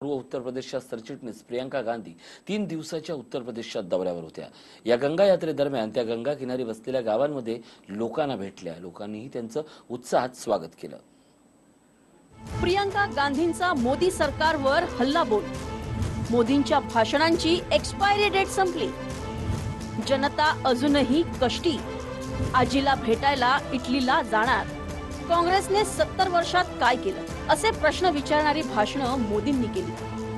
पूर्व उत्तर प्रदेशच्या सरचिटणीस प्रियंका गांधी तीन दिवसाच्या उत्तर प्रदेशच्या दौऱ्यावर होत्या. या गंगा यात्रेदरम्यान त्या गंगा किनारी वसलेल्या गावांमध्ये लोकांना भेटल्या. लोकांनीही त्यांचं उत्साहात स्वागत केलं. प्रियंका गांधींचा मोदी सरकारवर हल्ला बोल मोदींच्या भाषणांची एक्सपायरी डेट संपली. जनता अजूनही कष्टी. आजीला भेटायला इटलीला जाणार. काँग्रेसने सत्तर वर्षात काय केलं? असे प्रश्न विचारणारी भाषणं मोदींनी केली.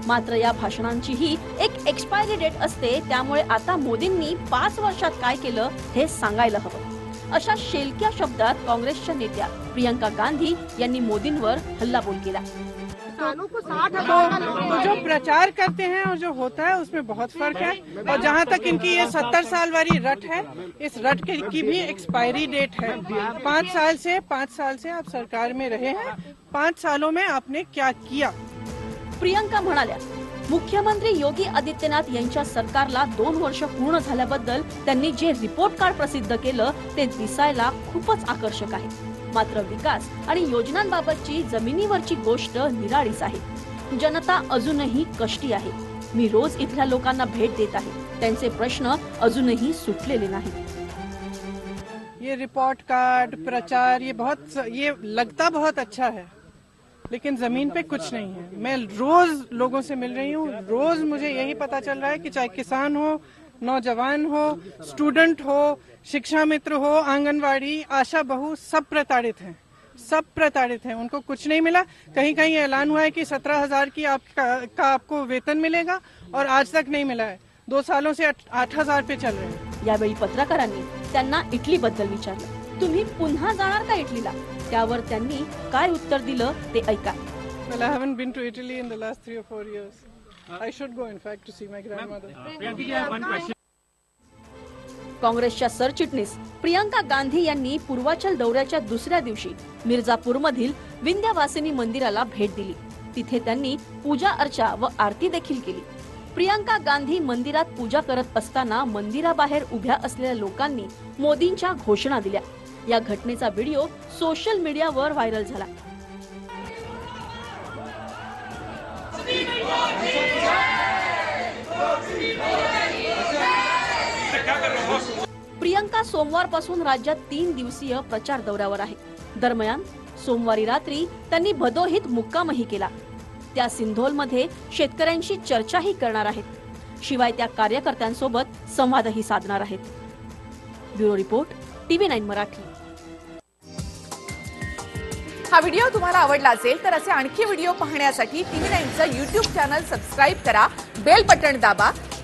मात्र या भाषणांचीही एक एक्सपायरी डेट असते त्यामुळे आता मोदींनी पाच वर्षात काय केलं हे सांगायला हवं. अशा शेलक्या शब्दात काँग्रेसच्या नेत्या प्रियंका गांधी यांनी मोदींवर हल्लाबोल केला. तो, तो जो प्रचार करते हैं और जो होता है उसमें बहुत फ़र्क है। और जहाँ तक इनकी ये सत्तर साल वाली रट है इस रट के, की भी एक्सपायरी डेट है। पाँच साल से पाँच साल से आप सरकार में रहे हैं। पाँच सालों में आपने क्या किया? प्रियंका म्हणाल्या मुख्यमंत्री योगी आदित्यनाथ यांच्या सरकारला दोन वर्ष पूर्ण झाल्याबद्दल त्यांनी जे रिपोर्ट कार्ड प्रसिद्ध केलं ते दिसायला खूपच आकर्षक आहे. मात्र विकास आणि योजनांबाबतची जमिनीवरची गोष्ट निराळीच आहे. जनता अजूनही कष्टी आहे. मी रोज इथल्या लोकांना भेट देत आहे. त्यांचे प्रश्न अजूनही सुटलेले नाहीत. ये रिपोर्ट कार्ड प्रचार ये बहुत ये लगता बहुत अच्छा है. लेकिन जमीन पे कुछ नहीं है. मैं रोज लोगों से मिल रही हूँ. रोज मुझे यही पता चल रहा है कि चाहे किसान हो नौजवान हो स्टूडेंट हो शिक्षा मित्र हो आंगनवाड़ी आशा बहु सब प्रताड़ित हैं। सब प्रताड़ित हैं। उनको कुछ नहीं मिला। कहीं कहीं ऐलान हुआ है कि सत्रह हज़ार की आपका का आपको वेतन मिलेगा और आज तक नहीं मिला है। दो सालों से आठ- हज़ार पे चल रहे हैं। यावेळी पत्रकारांनी त्यांना इटली बद्दल विचारलं. तुम्ही पुन्हा जाणार का इटलीला? त्यावर त्यांनी काय उत्तर दिलं ते ऐका. Well, I haven't been to Italy in the last three or four years. I should go, in fact, to see my grandmother. काँग्रेसच्या सरचिटणीस प्रियंका गांधी यांनी पूर्वाचल दौऱ्याच्या दुसऱ्या दिवशी मिर्झापूरमधील विंध्यवासिनी मंदिराला भेट दिली. तिथे त्यांनी पूजा अर्चा व आरती देखील केली. प्रियंका गांधी मंदिरात पूजा करत असताना मंदिराबाहेर उभ्या असलेल्या लोकांनी मोदींच्या घोषणा दिल्या. या घटनेचा व्हिडिओ सोशल मीडियावर व्हायरल झाला. प्रियंका सोमवारपासून राज्यात तीन दिवसीय प्रचार दौऱ्यावर आहे? दरम्यान सोमवारी रात्री त्यांनी भदोहीत मुक्कामही केला. त्या सिंधोलमध्ये शेतकऱ्यांशी चर्चाही करणार आहेत. शिवाय त्या कार्यकर्त्यांसोबत संवादही साधणार आहेत. Bureau report TV nine Marathi. हा व्हिडिओ तुम्हाला आवडला असेल तर असे आणखी व्हिडिओ पाहण्यासाठी टीव्ही नाईनचं युट्यूब चॅनल सबस्क्राईब करा बेल बटन दाबा